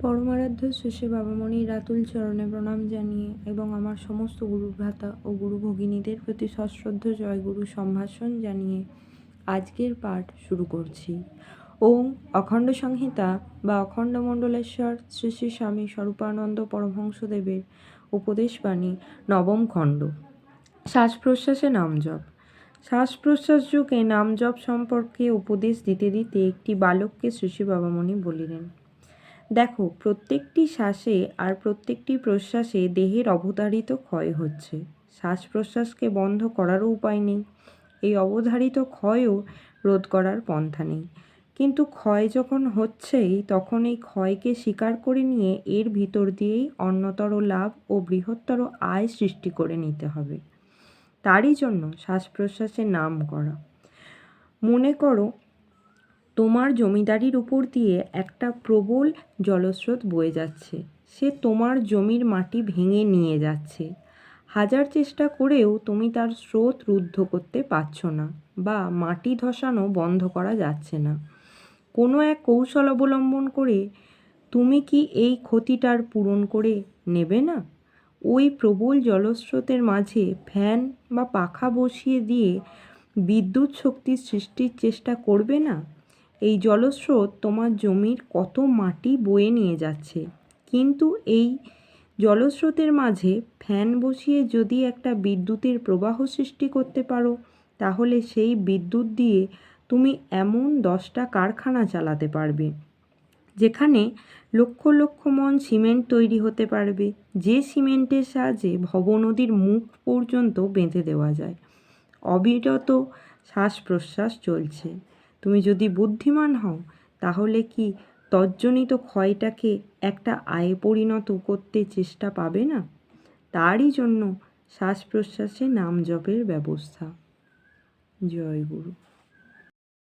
পরমারাধ্য শেষে বাবামণির রাতুল চরণে প্রণাম জানিয়ে এবং আমার সমস্ত গুরুভ্রাতা ও গুরু ভগিনীদের প্রতি সশ্রদ্ধ জয়গুরু সম্ভাষণ জানিয়ে আজকের পাঠ শুরু করছি। ওম অখণ্ড সংহিতা বা অখণ্ড মণ্ডলেশ্বর শ্রী শ্রী স্বামী স্বরূপানন্দ পরমহংসদেবের উপদেশবাণী নবম খণ্ড। শ্বাস প্রশ্বাসে নাম জপ। শ্বাস প্রশ্বাস যুগে নাম জপ সম্পর্কে উপদেশ দিতে দিতে একটি বালককে শ্রী বাবামণি বলিলেন দেখো, প্রত্যেকটি শ্বাসে আর প্রত্যেকটি প্রশ্বাসে দেহের অবধারিত ক্ষয় হচ্ছে। শ্বাস প্রশ্বাসকে বন্ধ করারও উপায় নেই। এই অবধারিত ক্ষয়ও রোধ করার পন্থা নেই। কিন্তু ক্ষয় যখন হচ্ছেই, তখন এই ক্ষয়কে স্বীকার করে নিয়ে এর ভিতর দিয়েই অন্যতর লাভ ও বৃহত্তর আয় সৃষ্টি করে নিতে হবে। তারই জন্য শ্বাস প্রশ্বাসের নাম করা। মনে করো তোমার জমিদারির উপর দিয়ে একটা প্রবল জলস্রোত বয়ে যাচ্ছে। সে তোমার জমির মাটি ভেঙে নিয়ে যাচ্ছে। হাজার চেষ্টা করেও তুমি তার স্রোত রুদ্ধ করতে পারছ না বা মাটি ধসানো বন্ধ করা যাচ্ছে না। কোনো এক কৌশল অবলম্বন করে তুমি কি এই ক্ষতিটার পূরণ করে নেবে না? ওই প্রবল জলস্রোতের মাঝে ফ্যান বা পাখা বসিয়ে দিয়ে বিদ্যুৎ শক্তি সৃষ্টির চেষ্টা করবে না? এই জলস্রোত তোমার জমির কত মাটি বয়ে নিয়ে যাচ্ছে। কিন্তু এই জলস্রোতের মাঝে ফ্যান বসিয়ে যদি একটা বিদ্যুতের প্রবাহ সৃষ্টি করতে পারো, তাহলে সেই বিদ্যুৎ দিয়ে তুমি এমন দশটা কারখানা চালাতে পারবে, যেখানে লক্ষ লক্ষ মন সিমেন্ট তৈরি হতে পারবে। যে সিমেন্টের সাহায্যে ভবনদীর মুখ পর্যন্ত বেঁধে দেওয়া যায়। অবিরত শ্বাস প্রশ্বাস চলছে। তুমি যদি বুদ্ধিমান হও, তাহলে কি তজ্জনিত ক্ষয়টাকে একটা আয়ে পরিণত করতে চেষ্টা পাবে না? তারই জন্য শ্বাস প্রশ্বাসে নাম জপের ব্যবস্থা। জয় গুরু।